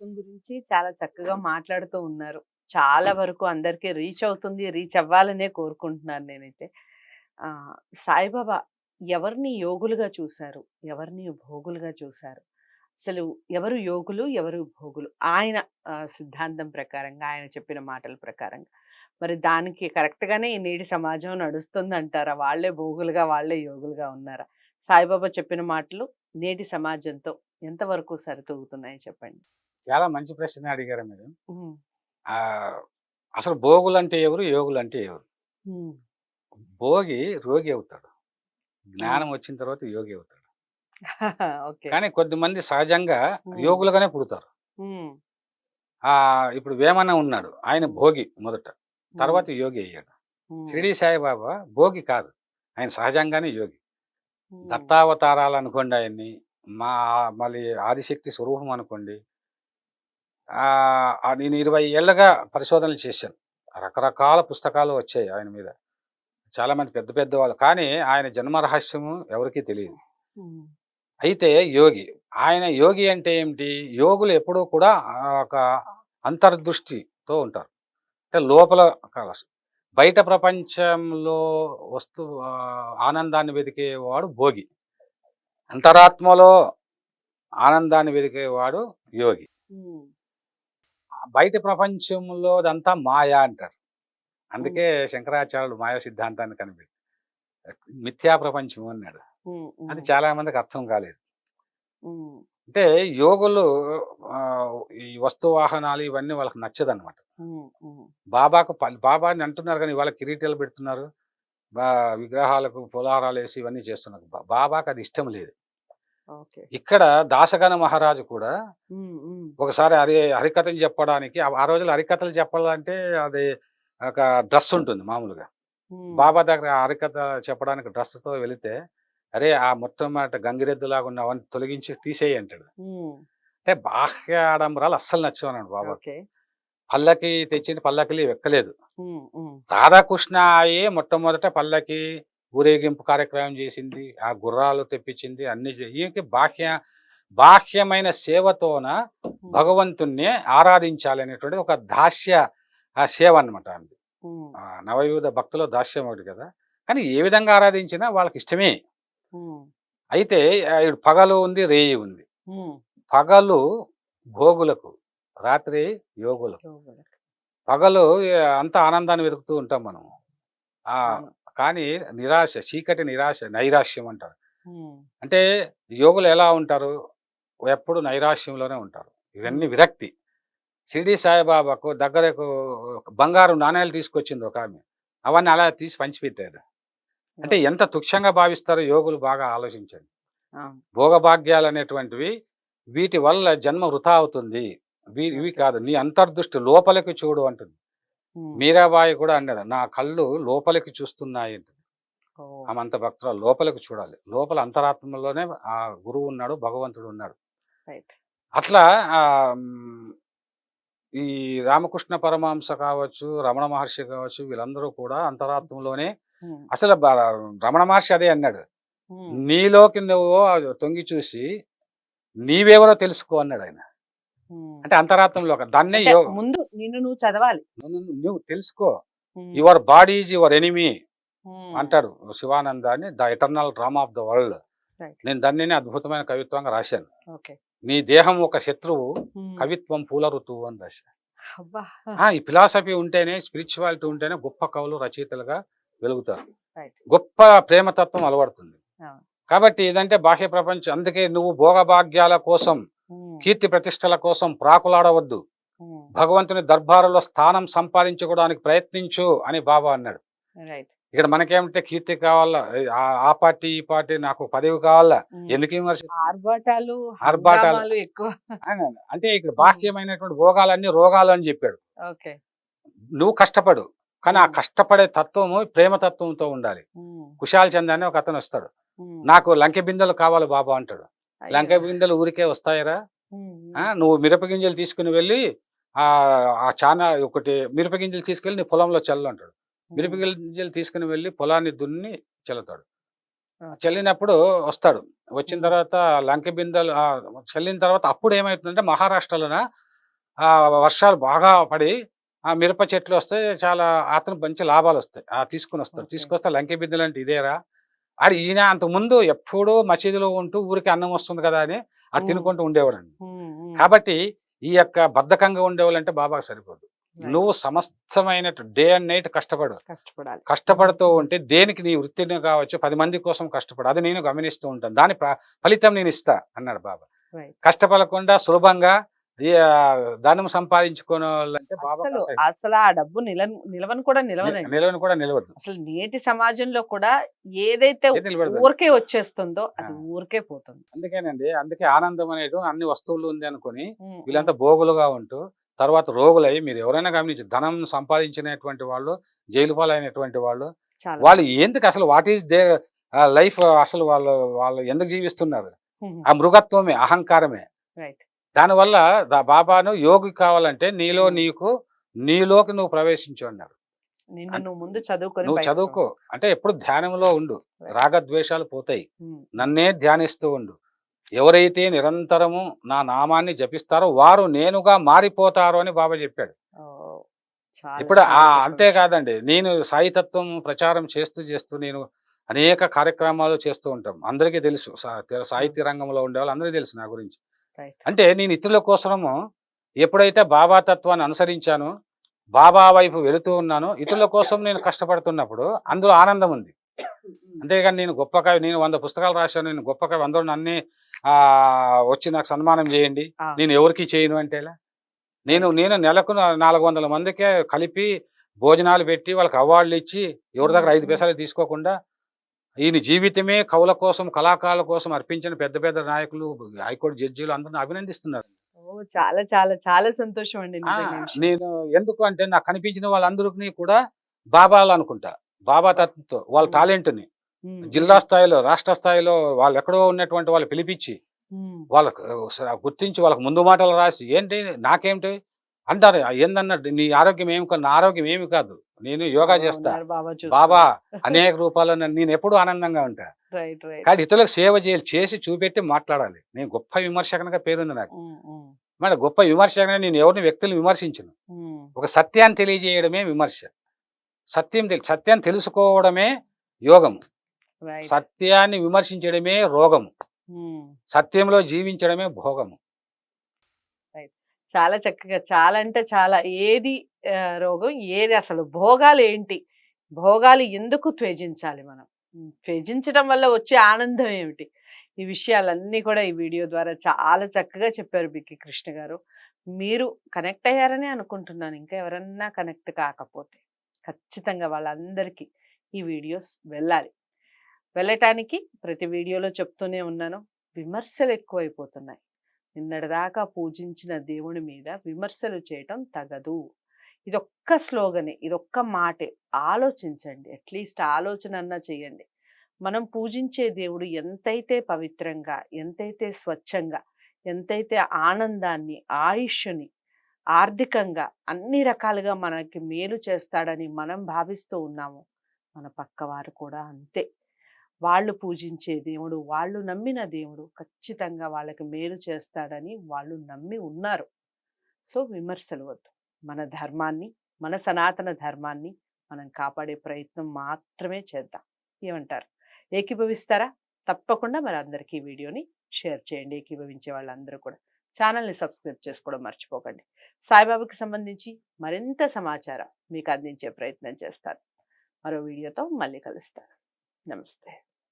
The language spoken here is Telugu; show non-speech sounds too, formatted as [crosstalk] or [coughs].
పుస్తకం గురించి చాలా చక్కగా మాట్లాడుతూ ఉన్నారు. చాలా వరకు అందరికి రీచ్ అవుతుంది. రీచ్ అవ్వాలనే కోరుకుంటున్నాను నేనైతే. సాయిబాబా ఎవరిని యోగులుగా చూశారు ఎవరిని భోగులుగా చూశారు అసలు ఎవరు యోగులు? ఎవరు భోగులు? ఆయన సిద్ధాంతం ప్రకారంగా, ఆయన చెప్పిన మాటల ప్రకారంగా. మరి దానికి కరెక్ట్‌గానే ఈ నేటి సమాజం నడుస్తుంది అంటారా వాళ్ళే భోగులుగా, వాళ్ళే యోగులుగా ఉన్నారా? సాయిబాబా చెప్పిన మాటలు నేటి సమాజంతో ఎంతవరకు సరితూగుతున్నాయో చెప్పండి? చాలా మంచి ప్రశ్న అడిగారు మీరు. అసలు భోగులంటే ఎవరు? యోగులంటే ఎవరు? హ్మ్. భోగి రోగి అవుతాడు. జ్ఞానం వచ్చిన తర్వాత యోగి అవుతాడు. [laughs] కానీ కొద్దిమంది సహజంగా. యోగులుగానే పుడతారు. ఆహ్, ఇప్పుడు వేమన ఉన్నాడు. ఆయన భోగి మొదట. తర్వాత. యోగి అయ్యాడు. షిరిడి సాయిబాబా భోగి కాదు. ఆయన సహజంగానే యోగి. దత్తావతారాలు అనుకోండి ఆయన్ని. మా మళ్ళీ ఆదిశక్తి స్వరూపం అనుకోండి. నేను 20 ఏళ్ళుగా పరిశోధనలు చేశాను. రకరకాల పుస్తకాలు వచ్చాయి ఆయన మీద. చాలా మంది పెద్ద పెద్ద వాళ్ళు. కానీ ఆయన జన్మ రహస్యము ఎవరికీ. హ్మ్. అయితే యోగి. ఆయన యోగి అంటే ఏమిటి? యోగులు ఎప్పుడూ కూడా ఒక అంతర్దృష్టితో ఉంటారు. అంటే లోపల కలస్ బయట ప్రపంచంలో వస్తు ఆనందాన్ని వెదికేవాడు భోగి. అంతరాత్మలో ఆనందాన్ని వెదికేవాడు యోగి. బయట ప్రపంచంలోదంతా మాయ అంటారు. అందుకే హ్మ్. శంకరాచార్యులు మాయా సిద్ధాంతాన్ని కనిపెట్టారు. మిథ్యా ప్రపంచం అన్నాడు. అది. చాలా మందికి అర్థం కాలేదు. అంటే యోగులు ఈ వస్తు వాహనాలు ఇవన్నీ వాళ్ళకి నచ్చదనమాట. హ్మ్. హ్మ్. బాబాకు బాబాని అంటున్నారు కానీ ఇవాళ కిరీటాలు పెడుతున్నారు. విగ్రహాలకు పులారాలేసి ఇవన్నీ చేస్తున్నారు. బాబాకు అది ఇష్టం లేదు. ఇక్కడ దాసగన మహారాజు కూడా. ఒకసారి హరి హరికథలు చెప్పడానికి ఆ రోజుల్లో హరికథలు చెప్పాలంటే అది ఒక డ్రెస్ ఉంటుంది మామూలుగా. బాబా దగ్గర హరికథ చెప్పడానికి డ్రెస్‌తో వెళితే, "అరే! ఆ మొట్టమొదట గంగిరెద్దులాగా ఉన్నవన్నీ తొలగించి తీసేయి" అంటాడు. అంటే బాహ్య ఆడంబరాలు అస్సలు నచ్చవన్నాడు బాబాకి. ఓకే. పల్లకి తెచ్చింది పల్లకిలో ఎక్కలేదు. రాధాకృష్ణ అయ్యే మొట్టమొదట పల్లకి ఊరేగింపు కార్యక్రమం చేసింది. ఆ గుర్రాలు తెప్పించింది. అన్నీ ఈయనకి బాహ్య బాహ్యమైన సేవతోన. భగవంతుణ్ణి ఆరాధించాలనేటువంటిది ఒక దాస్య సేవ. హ్మ్. ఆ! నవయుధ భక్తిలో దాస్యం ఒకటి కదా! కానీ ఏ విధంగా ఆరాధించినా వాళ్ళకి ఇష్టమే. అయితే పగలు ఉంది, రేయి ఉంది. పగలు భోగులకు, రాత్రి యోగులకు. పగలు అంతా ఆనందాన్ని వెతుకుతూ ఉంటాం మనం. కానీ నిరాశ, చీకటి నిరాశ, నైరాశ్యం అంటారు. అంటే యోగులు ఎలా ఉంటారు? ఎప్పుడు నైరాశ్యంలోనే ఉంటారు. ఇవన్నీ. విరక్తి. షిరిడి సాయిబాబాకు దగ్గరకు బంగారు నాణేలు తీసుకొచ్చింది ఒకామె. అవన్నీ అలా తీసి పంచిపెట్టారు. అంటే. ఎంత తుచ్చంగా భావిస్తారో యోగులు బాగా ఆలోచించండి. అవును. భోగభాగ్యాలనేటువంటివి వీటి వల్ల జన్మ వృథా అవుతుంది. ఇవి. కాదు. నీ అంతర్దృష్టి లోపలికి చూడు అంటుంది. మీరాబాయి కూడా అన్నది. నా కళ్ళు లోపలికి చూస్తున్నాయి అంటుంది. ఓహ్! ఆమె అంత భక్తురాలు. లోపలికి చూడాలి. లోపల అంతరాత్మలోనే ఆ గురువు ఉన్నాడు, భగవంతుడు ఉన్నాడు. అట్లా ఈ రామకృష్ణ పరమహంస కావచ్చు, రమణ మహర్షి కావచ్చు వీళ్ళందరూ కూడా అంతరాత్మలోనే. అసలు రమణ మహర్షి అదే అన్నాడు. నీలోకి నువ్వు తొంగి చూసి నీవెవరో తెలుసుకో అన్నాడాయన. హ్మ్. అంటే అంతరాత్మలో దాన్నే ముందు నిన్ను నువ్వు చదవాలి. నువ్వు తెలుసుకో. Your body is your enemy. అంటాడు శివానంద అని the eternal drama of the world. నేను దాన్నినే అద్భుతమైన కవిత్వంగా రాశాను. నీ దేహం ఒక శత్రువు. కవిత్వం పూల ఋతువు అని రాశా. అబ్బా! ఆ! ఈ ఫిలాసఫీ ఉంటేనే, స్పిరిచువాలిటీ ఉంటేనే గొప్ప కవులు, రచయితలుగా వెలుగుతారు. గొప్ప ప్రేమతత్వం అలవడుతుంది. కాబట్టి ఇదంటే బాహ్య ప్రపంచం. అందుకే నువ్వు భోగభాగ్యాల కోసం. కీర్తి ప్రతిష్టల కోసం ప్రాకులాడవద్దు. భగవంతుని దర్బారులో స్థానం సంపాదించుకోవడానికి ప్రయత్నించు అని బాబా అన్నాడు. ఇక్కడ మనకేమంటే కీర్తి కావాలా, ఆ పార్టీ, ఈ పార్టీ నాకు పదవి కావాలా. ఎందుకు ఆర్భాటాలు, ఆర్భాటాలు. ఎక్కువ. అంటే ఇక్కడ. బాహ్యమైనటువంటి భోగాలన్నీ రోగాలు అని చెప్పాడు. నువ్వు కష్టపడు. కానీ ఆ. కష్టపడే తత్వము ప్రేమ తత్వంతో ఉండాలి. కుశాల్ చంద్ అని ఒక అతను వస్తాడు. నాకు లంకె బిందెలు కావాలి బాబా అంటాడు. లంకె! బిందెలు ఊరికే వస్తాయిరా? నువ్వు మిరప గింజలు తీసుకొని వెళ్ళి ఆ చానా ఒకటి మిరప గింజలు తీసుకెళ్ళి నీ పొలంలో చల్లు అంటాడు. మిరప. గింజలు తీసుకొని వెళ్ళి పొలాన్ని దున్ని చల్లుతాడు. చల్లినప్పుడు వస్తాడు. వచ్చిన. తర్వాత లంకె బిందెలు చల్లిన తర్వాత అప్పుడు ఏమైతుందంటే మహారాష్ట్రలోన ఆ వర్షాలు బాగా పడి ఆ మిరప చెట్లు వస్తే చాలా అతను మంచి లాభాలు వస్తాయి ఆ తీసుకుని వస్తాడు. తీసుకొస్తే లంకె బిందెలు అంటే ఇదేరా అది ఈయన అంత ముందు ఎప్పుడూ మసీదులో ఉంటూ ఊరికి అన్నం వస్తుంది కదా అని అది Mm. తినుకుంటూ ఉండేవాడండి ఉమ్. కాబట్టి ఈ యొక్క బద్ధకంగా ఉండేవాళ్ళంటే బాబాకి సరిపోదు. నువ్వు సమస్తమైన డే అండ్ నైట్ కష్టపడు కష్టపడాలి కష్టపడుతూ ఉంటే దేనికి నీ వృత్తిని కావచ్చు పది మంది కోసం కష్టపడు అది నేను గమనిస్తూ ఉంటాను దాని ఫలితం నేను ఇస్తా అన్నాడు బాబా. కష్టపడకుండా సులభంగా ధనం సంపాదించుకోవాలంటే బాబా అసలు అసలు ఆ డబ్బు నిల నిలవను కూడా నిలవదండి. నిలవని కూడా నిలవద్దు. అసలు నేటి సమాజంలో కూడా ఏదైతే ఊరికే వచ్చేస్తుందో అది. ఊరికే పోతుంది. అందుకేనండి అందుకే ఆనందం అనేది అన్ని వస్తువులు ఉంది అనుకుని వీళ్ళంతా భోగులుగా ఉంటూ తర్వాత రోగులై మీరు ఎవరైనా గమనించి ధనం సంపాదించినటువంటి వాళ్ళు జైలు పాలైనటువంటి వాళ్ళు వాళ్ళు ఎందుకు అసలు వాట్ ఈస్ దే లైఫ్ అసలు వాళ్ళు వాళ్ళు ఎందుకు జీవిస్తున్నారు? ఆ మృగత్వమే అహంకారమే. రైట్. దానివల్ల బాబాను యోగి కావాలంటే నీలో. నీకు నీలోకి నువ్వు ప్రవేశించు అన్నారు. ముందు చదువుకొని నువ్వు చదువుకో. అంటే ఎప్పుడు ధ్యానంలో ఉండు. రాగద్వేషాలు పోతాయి. నన్నే ధ్యానిస్తూ ఉండు. ఎవరైతే నిరంతరము నా నామాన్ని జపిస్తారో వారు నేనుగా మారిపోతారు అని బాబా చెప్పాడు. ఇప్పుడు ఆ అంతేకాదండి. నేను సాయితత్వం ప్రచారం చేస్తూ చేస్తూ నేను అనేక కార్యక్రమాలు చేస్తూ ఉంటాం. అందరికీ తెలుసు. సాహిత్య రంగంలో ఉండే వాళ్ళు అందరికీ తెలుసు నా గురించి. అంటే నేను ఇతరుల కోసము ఎప్పుడైతే బాబా తత్వాన్ని అనుసరించానో బాబా వైపు వెళుతూ ఉన్నానో ఇతరుల కోసం నేను కష్టపడుతున్నప్పుడు అందులో ఆనందం ఉంది. [coughs] అంతేగాని నేను గొప్ప కవి నేను వంద పుస్తకాలు రాశాను నేను గొప్ప కవి అందరూ నన్నే ఆ వచ్చి నాకు సన్మానం చేయండి. నేను ఎవరికి చేయను అంటే? నేను నేను నెలకు నాలుగు వందల మందికే కలిపి భోజనాలు పెట్టి వాళ్ళకి అవార్డులు ఇచ్చి ఎవరి దగ్గర ఐదు పైసలు తీసుకోకుండా ఈయన జీవితమే కవుల కోసం కళాకారుల కోసం అర్పించిన పెద్ద పెద్ద నాయకులు హైకోర్టు జడ్జీలు అందరిని అభినందిస్తున్నారు. చాలా చాలా చాలా సంతోషం అండి. నేను ఎందుకు అంటే నాకు కనిపించిన వాళ్ళందరికీ కూడా బాబాలు అనుకుంటా. బాబా తత్వంతో వాళ్ళ. టాలెంట్ని. జిల్లా స్థాయిలో రాష్ట్ర స్థాయిలో వాళ్ళు ఎక్కడో ఉన్నటువంటి వాళ్ళు పిలిపించి వాళ్ళకు గుర్తించి వాళ్ళకి ముందు మాటలు రాసి ఏంటి నాకేమిటి అంటారు ఏందన్నట్టు నీ ఆరోగ్యం ఏమి కాదు నా ఆరోగ్యం ఏమి కాదు నేను యోగా చేస్తా. బాబా. [laughs] అనేక నన్ను- నేను ఎప్పుడూ ఆనందంగా ఉంటా. కానీ ఇతరులకు సేవ చేయాలి చేసి చూపెట్టి మాట్లాడాలి. నేను గొప్ప విమర్శకనగా పేరుంది నాకు. మరి గొప్ప విమర్శకన నేను ఎవరిని వ్యక్తులను విమర్శించను. ఒక సత్యాన్ని తెలియజేయడమే విమర్శ. సత్యం తెలి సత్యాన్ని తెలుసుకోవడమే యోగం రైట్. సత్యాన్ని విమర్శించడమే రోగము. సత్యంలో జీవించడమే భోగము. చాలా చక్కగా చాలా అంటే చాలా. ఏది రోగం ఏది అసలు భోగాలు ఏంటి? భోగాలు ఎందుకు త్యజించాలి మనం? త్వేజించడం త్యజించడం వల్ల వచ్చే ఆనందం ఏమిటి? ఈ విషయాలన్నీ కూడా ఈ వీడియో ద్వారా చాలా చక్కగా చెప్పారు బిక్కి కృష్ణ గారు. మీరు కనెక్ట్ అయ్యారని అనుకుంటున్నాను. ఇంకా ఎవరన్నా కనెక్ట్ కాకపోతే ఖచ్చితంగా వాళ్ళందరికీ ఈ వీడియోస్ వెళ్ళాలి. వెళ్ళటానికి ప్రతి వీడియోలో చెప్తూనే ఉన్నాను. విమర్శలు ఎక్కువైపోతున్నాయి. నిన్నటిదాకా పూజించిన దేవుని మీద విమర్శలు చేయటం తగదు. ఇదొక్క స్లోగనే ఇదొక్క మాటే. ఆలోచించండి అట్లీస్ట్ ఆలోచన అన్నా చేయండి. మనం పూజించే దేవుడు ఎంతైతే పవిత్రంగా ఎంతైతే స్వచ్ఛంగా ఎంతైతే ఆనందాన్ని ఆయుష్ని ఆర్థికంగా అన్ని రకాలుగా మనకి మేలు చేస్తాడని మనం భావిస్తూ ఉన్నాము మన పక్కవారు కూడా అంతే. వాళ్ళు పూజించే దేవుడు వాళ్ళు నమ్మిన దేవుడు ఖచ్చితంగా వాళ్ళకి మేలు చేస్తాడని వాళ్ళు నమ్మి ఉన్నారు. సో విమర్శలు వద్దు. మన ధర్మాన్ని మన సనాతన ధర్మాన్ని మనం కాపాడే ప్రయత్నం మాత్రమే చేద్దాం. ఏమంటారు? ఏకీభవిస్తారా? తప్పకుండా మరి అందరికీ ఈ వీడియోని షేర్ చేయండి. ఏకీభవించే వాళ్ళందరూ కూడా. ఛానల్ని సబ్స్క్రైబ్ చేసుకోవడం మర్చిపోకండి. సాయిబాబాకి సంబంధించి మరింత సమాచారం మీకు అందించే ప్రయత్నం చేస్తాను. మరో వీడియోతో మళ్ళీ కలుస్తాను. నమస్తే.